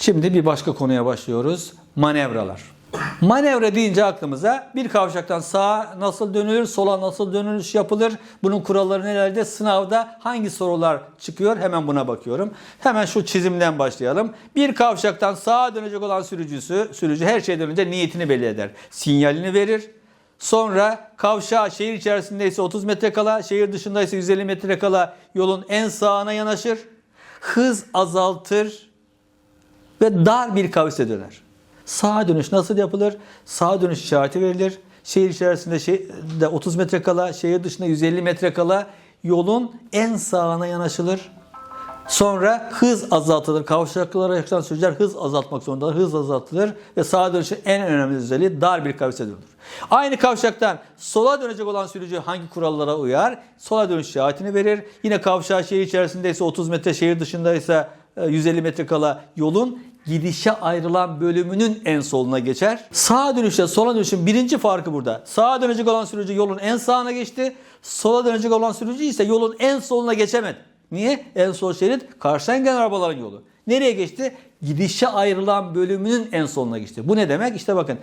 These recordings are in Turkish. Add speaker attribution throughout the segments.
Speaker 1: Şimdi bir başka konuya başlıyoruz. Manevralar. Manevra deyince aklımıza bir kavşaktan sağa nasıl dönülür, sola nasıl dönülüş yapılır, bunun kuralları nelerdir, sınavda hangi sorular çıkıyor hemen buna bakıyorum. Hemen şu çizimden başlayalım. Bir kavşaktan sağa dönecek olan sürücüsü, sürücü her şeyden önce niyetini belli eder. Sinyalini verir, Sonra kavşağa şehir içerisindeyse 30 metre kala, şehir dışındaysa 150 metre kala yolun en sağına yanaşır. Hız azaltır ve dar bir kavise döner. Sağa dönüş nasıl yapılır? Sağa dönüş işareti verilir. Şehir içerisinde şey, de 30 metre kala, şehir dışında 150 metre kala yolun en sağına yanaşılır. Sonra hız azaltılır. Kavşaklara yaklaşan sürücüler hız azaltmak zorundalar. Hız azaltılır ve sağa dönüşün en önemli özelliği dar bir kavise dönülür. Aynı kavşaktan sola dönecek olan sürücü hangi kurallara uyar? Sola dönüş işaretini verir. Yine kavşağı şehir içerisindeyse 30 metre, şehir dışındaysa e, 150 metre kala yolun gidişe ayrılan bölümünün en soluna geçer. Sağa dönüşle sola dönüşün birinci farkı burada. Sağa dönecek olan sürücü yolun en sağına geçti. Sola dönecek olan sürücü ise yolun en soluna geçemedi. Niye? En sol şerit karşıdan gelen arabaların yolu. Nereye geçti? Gidişe ayrılan bölümünün en soluna geçti. Bu ne demek? İşte bakın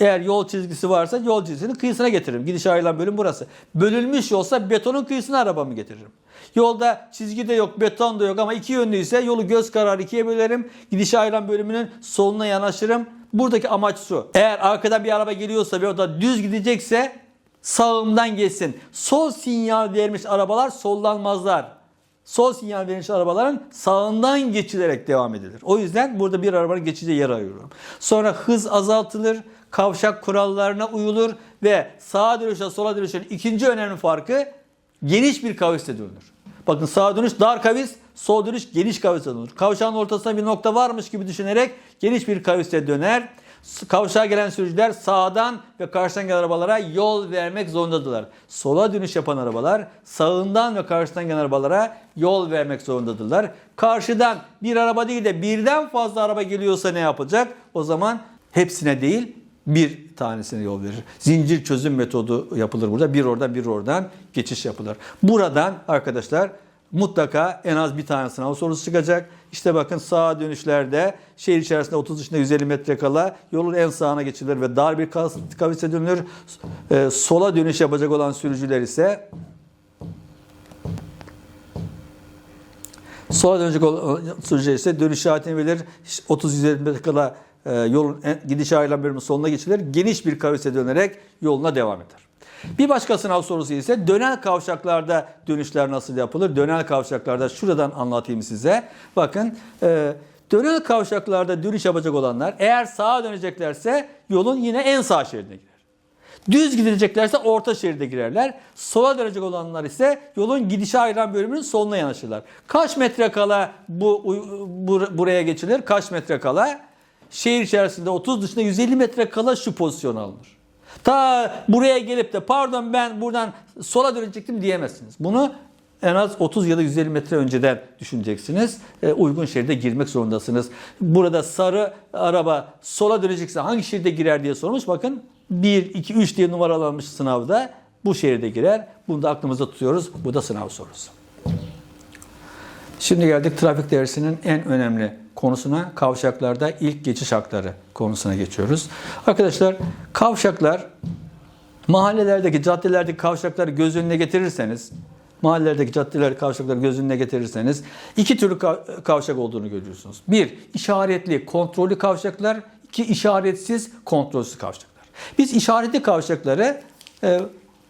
Speaker 1: eğer yol çizgisi varsa yol çizgisinin kıyısına getiririm. Gidişe ayrılan bölüm burası. Bölünmüş yolsa betonun kıyısına arabamı getiririm. Yolda çizgi de yok, beton da yok ama iki yönlüyse yolu göz kararı ikiye bölerim. Gidişe ayrılan bölümünün soluna yanaşırım. Buradaki amaç şu. Eğer arkadan bir araba geliyorsa ve o da düz gidecekse sağımdan geçsin. Sol sinyal vermiş arabalar sollanmazlar sol sinyal verilmiş arabaların sağından geçilerek devam edilir. O yüzden burada bir arabanın geçeceği yer ayırıyorum. Sonra hız azaltılır, kavşak kurallarına uyulur ve sağa dönüşle sola dönüşün ikinci önemli farkı geniş bir kaviste dönülür. Bakın sağa dönüş dar kavis, sol dönüş geniş kaviste dönülür. Kavşağın ortasında bir nokta varmış gibi düşünerek geniş bir kaviste döner. Kavşağa gelen sürücüler sağdan ve karşıdan gelen arabalara yol vermek zorundadırlar. Sola dönüş yapan arabalar sağından ve karşıdan gelen arabalara yol vermek zorundadırlar. Karşıdan bir araba değil de birden fazla araba geliyorsa ne yapacak? O zaman hepsine değil bir tanesine yol verir. Zincir çözüm metodu yapılır burada. Bir oradan bir oradan geçiş yapılır. Buradan arkadaşlar mutlaka en az bir tane sınav sorusu çıkacak. İşte bakın sağa dönüşlerde şehir içerisinde 30 dışında 150 metre kala yolun en sağına geçilir ve dar bir kavise dönülür. Ee, sola dönüş yapacak olan sürücüler ise sola dönecek olan sürücüler ise dönüş işaretini verir. 30-150 metre kala e, yolun gidiş ayrılan bölümü soluna geçilir. Geniş bir kavise dönerek yoluna devam eder. Bir başka sınav sorusu ise dönel kavşaklarda dönüşler nasıl yapılır? Dönel kavşaklarda şuradan anlatayım size. Bakın e, dönel kavşaklarda dönüş yapacak olanlar eğer sağa döneceklerse yolun yine en sağ şeridine girer. Düz gideceklerse orta şeride girerler. Sola dönecek olanlar ise yolun gidişe ayıran bölümünün soluna yanaşırlar. Kaç metre kala bu, bu buraya geçilir? Kaç metre kala? Şehir içerisinde 30 dışında 150 metre kala şu pozisyon alınır. Ta buraya gelip de pardon ben buradan sola dönecektim diyemezsiniz. Bunu en az 30 ya da 150 metre önceden düşüneceksiniz. E, uygun şeride girmek zorundasınız. Burada sarı araba sola dönecekse hangi şeride girer diye sormuş. Bakın 1, 2, 3 diye numaralanmış sınavda bu şeride girer. Bunu da aklımızda tutuyoruz. Bu da sınav sorusu. Şimdi geldik trafik dersinin en önemli konusuna kavşaklarda ilk geçiş hakları konusuna geçiyoruz. Arkadaşlar kavşaklar mahallelerdeki caddelerdeki kavşakları göz önüne getirirseniz mahallelerdeki caddeler kavşakları göz önüne getirirseniz iki türlü kavşak olduğunu görüyorsunuz. Bir, işaretli kontrollü kavşaklar. iki işaretsiz kontrolsüz kavşaklar. Biz işaretli kavşakları e,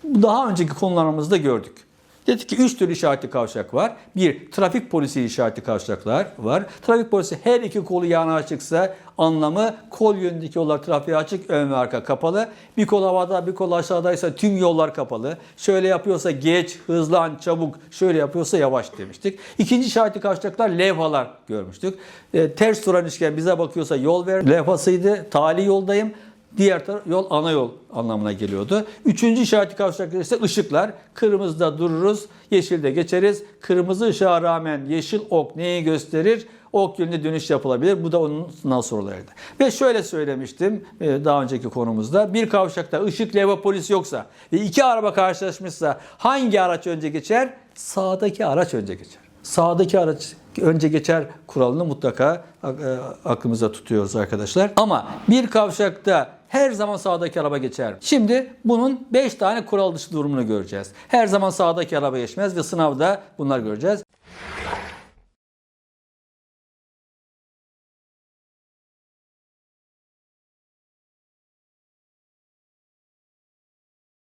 Speaker 1: daha önceki konularımızda gördük. Dedik ki 3 tür işaretli kavşak var. Bir, trafik polisi işaretli kavşaklar var. Trafik polisi her iki kolu yana açıksa anlamı kol yönündeki yollar trafiğe açık, ön ve arka kapalı. Bir kol havada, bir kol aşağıdaysa tüm yollar kapalı. Şöyle yapıyorsa geç, hızlan, çabuk, şöyle yapıyorsa yavaş demiştik. İkinci işaretli kavşaklar levhalar görmüştük. E, ters duran üçgen bize bakıyorsa yol ver levhasıydı. Tali yoldayım. Diğer taraf yol ana yol anlamına geliyordu. Üçüncü işaretli kavşaklar ise ışıklar. Kırmızıda dururuz, yeşilde geçeriz. Kırmızı ışığa rağmen yeşil ok neyi gösterir? Ok yönünde dönüş yapılabilir. Bu da onun sınav sorularıydı. Ve şöyle söylemiştim e, daha önceki konumuzda. Bir kavşakta ışık, levha, polis yoksa ve iki araba karşılaşmışsa hangi araç önce geçer? Sağdaki araç önce geçer. sağdaki araç önce geçer kuralını mutlaka e, aklımıza tutuyoruz arkadaşlar. Ama bir kavşakta her zaman sağdaki araba geçer. Şimdi bunun 5 tane kural dışı durumunu göreceğiz. Her zaman sağdaki araba geçmez ve sınavda bunlar göreceğiz.